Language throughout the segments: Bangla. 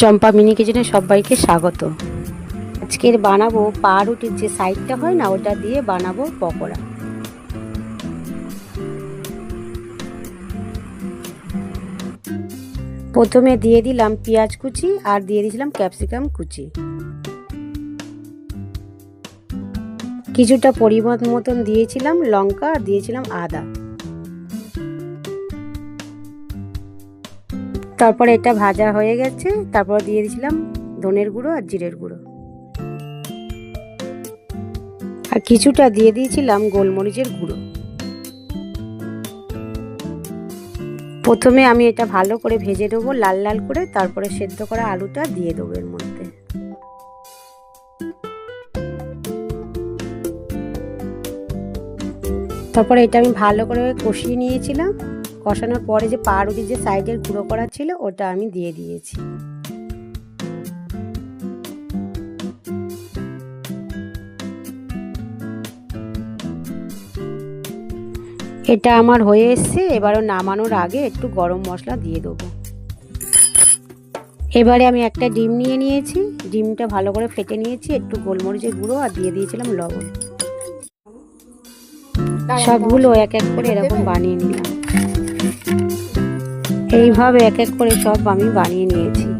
চম্পা মিনি কিচেনে সবাইকে স্বাগত। আজকের বানাবো পাউরুটির যে সাইডটা হয় না, ওটা দিয়ে বানাবো পকোড়া। প্রথমে দিয়ে দিলাম পেঁয়াজ কুচি আর দিয়ে দিয়েছিলাম ক্যাপসিকাম কুচি। কিছুটা পরিমাণ মতন দিয়েছিলাম লঙ্কা আর দিয়েছিলাম আদা। তারপর এটা ভাজা হয়ে গেছে। তারপর দিয়ে দিয়েছিলাম ধনের গুঁড়ো আর জিরের গুঁড়ো। আর কিছুটা দিয়ে দিয়েছিলাম গোলমরিচের গুঁড়ো। প্রথমে আমি এটা ভালো করে ভেজে নেব লাল লাল করে, তারপরে সেদ্ধ করা আলুটা দিয়ে দেবো এর মধ্যে। তারপরে এটা আমি ভালো করে কষিয়ে নিয়েছিলাম। কষানোর পরে যে পাউরুটি যে সাইডের গুঁড়ো করা ছিল, ওটা আমি দিয়ে দিয়েছি। এটা আমার হয়ে এসছে, এবারও নামানোর আগে একটু গরম মশলা দিয়ে দেবো। এবারে আমি একটা ডিম নিয়ে নিয়েছি। ডিমটা ভালো করে ফেটে নিয়েছি, একটু গোলমরিচের গুঁড়ো আর দিয়ে দিয়েছিলাম লবণ। সবগুলো এক এক করে এরকম বানিয়ে নিলাম। এইভাবে এক এক করে সব আমি বানিয়ে নিয়েছি।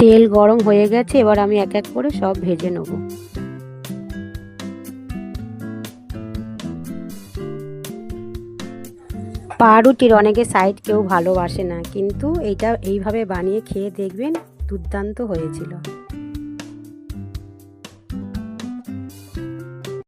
তেল গরম হয়ে গেছে, এবার আমি এক এক করে সব ভেজে নেব। পাউরুটির অনেকে সাইড কেউ ভালোবাসে না, কিন্তু এইটা এইভাবে বানিয়ে খেয়ে দেখবেন দুর্দান্ত হয়েছিল।